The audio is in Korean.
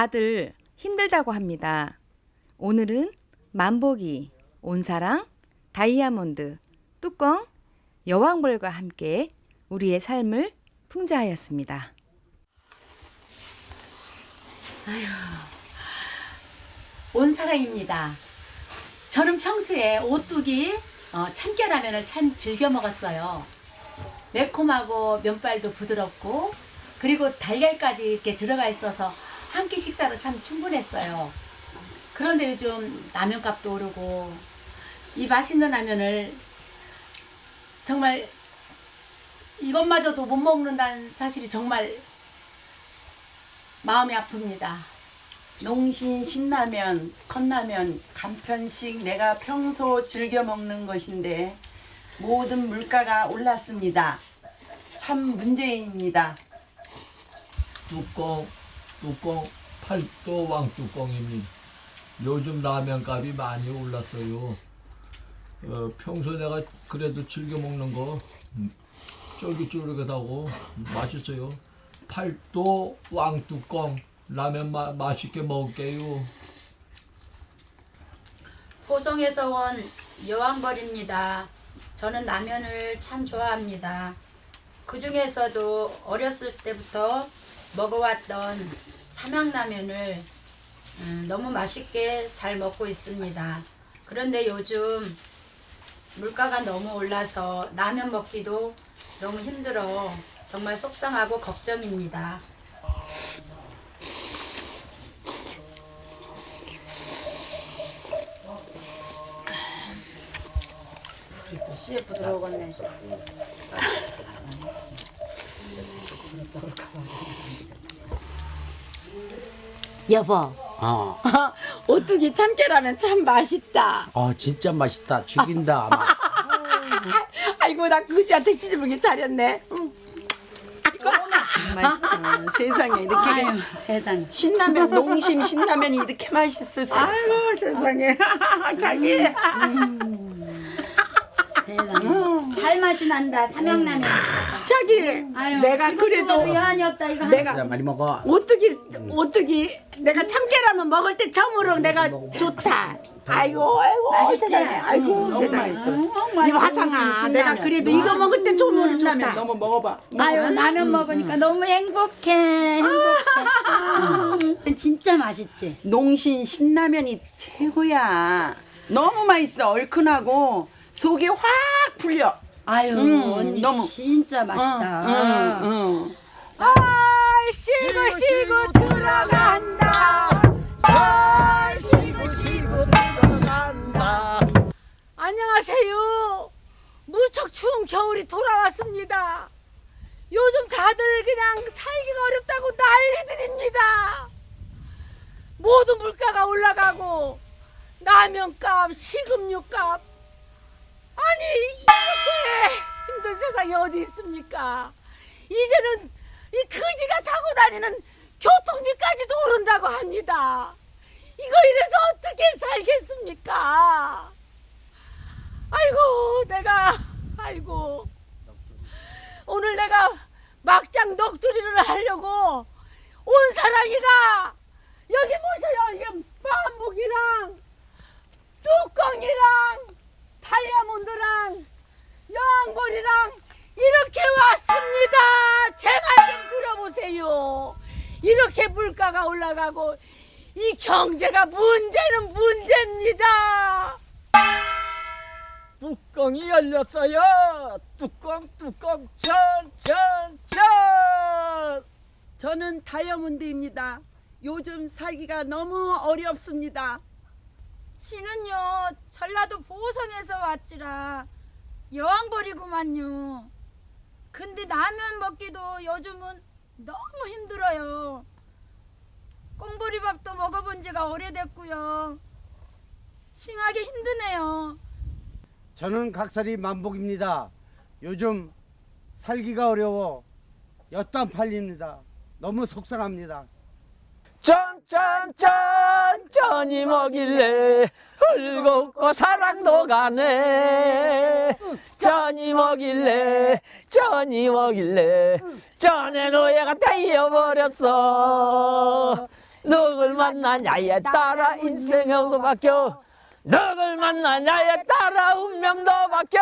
다들 힘들다고 합니다. 오늘은 만보기, 온사랑, 다이아몬드, 뚜껑, 여왕벌과 함께 우리의 삶을 풍자하였습니다. 온사랑입니다. 저는 평소에 오뚜기 어, 참깨라면을 참 즐겨 먹었어요. 매콤하고 면발도 부드럽고 그리고 달걀까지 이렇게 들어가 있어서 한 끼 식사로 참 충분했어요. 그런데 요즘 라면값도 오르고 이 맛있는 라면을 정말 이것마저도 못 먹는다는 사실이 정말 마음이 아픕니다. 농신 신라면, 컵라면, 간편식 내가 평소 즐겨 먹는 것인데 모든 물가가 올랐습니다. 참 문제입니다. 뚜껑, 뚜껑, 팔도 왕뚜껑입니다. 요즘 라면 값이 많이 올랐어요. 어, 평소 내가 그래도 즐겨 먹는 거 음, 쫄깃쫄깃하고 맛있어요. 팔도 왕뚜껑 라면 마, 맛있게 먹을게요. 포송에서 온 여왕벌입니다. 저는 라면을 참 좋아합니다. 그 중에서도 어렸을 때부터 먹어왔던 삼양라면을 음, 너무 맛있게 잘 먹고 있습니다. 그런데 요즘 물가가 너무 올라서 라면 먹기도 너무 힘들어 정말 속상하고 걱정입니다. CF 들어오겠네. 여보, 어. 오뚜기 참깨라면 참 맛있다. 어 진짜 맛있다. 죽인다. 아마. 아이고 나 그지한테 시집오기 잘했네. 응. 맛있다. 세상에 이렇게 아유 세상. 신라면, 농심 신라면이 이렇게 맛있을 수 아이고 세상에 자기. 세상. 살 맛이 난다. 삼양라면. 자기. 아유, 내가 그래도 여한이 없다. 이거 한 내가 그래 많이 먹어. 오뚜기 오뚜기 내가 참깨라면 먹을 때 처음으로 내가 좋다. 아이고 아이고 세상에. 아이고 세상에. 이 화상아 내가 그래도 이거 먹을 때 처음으로 좋다. 너무 먹어봐. 아유 라면 먹으니까 너무 행복해. 행복해. 음, 진짜 맛있지. 농신 신라면이 최고야. 너무 맛있어. 얼큰하고 속이 확 풀려. 아유 음, 언니 너무. 진짜 맛있다. 응, 응. 아 쉬고 쉬고 들어간다. 아 쉬고 쉬고 들어간다. 안녕하세요. 무척 추운 겨울이 돌아왔습니다. 요즘 다들 그냥 살기가 어렵다고 난리들입니다. 모든 물가가 올라가고 라면값, 식음료값 아니 이렇게 힘든 세상이 어디 있습니까? 이제는 이 그지가 타고 다니는 교통비까지도 오른다고 합니다. 이거 이래서 어떻게 살겠습니까? 아이고 내가 아이고 오늘 내가 막장 넋두리를 하려고 온 사랑이가 여기 보셔요 이게 만복이랑 뚜껑이랑 다이아몬드랑 여왕벌이랑 이렇게 왔습니다. 제 말 좀 들어보세요. 이렇게 물가가 올라가고 이 경제가 문제는 문제입니다. 뚜껑이 열렸어요. 뚜껑 뚜껑 천천천. 저는 다이아몬드입니다. 요즘 살기가 너무 어렵습니다. 지는요 전라도 보성에서 왔지라 여왕벌이구만요. 근데 라면 먹기도 요즘은 너무 힘들어요. 꽁보리밥도 먹어본 지가 오래됐고요. 칭하기 힘드네요. 저는 각설이 만복입니다. 요즘 살기가 어려워 안 팔립니다. 너무 속상합니다. 짠짠짠 짠이 먹일래? 흘겁고 사랑도 가네. 짠이 먹일래? 짠이 먹일래? 짠의 노예가 다 잃어버렸어. 누굴 만나냐에 따라 인생도 바뀌어. 누굴 만나냐에 따라 운명도 바뀌어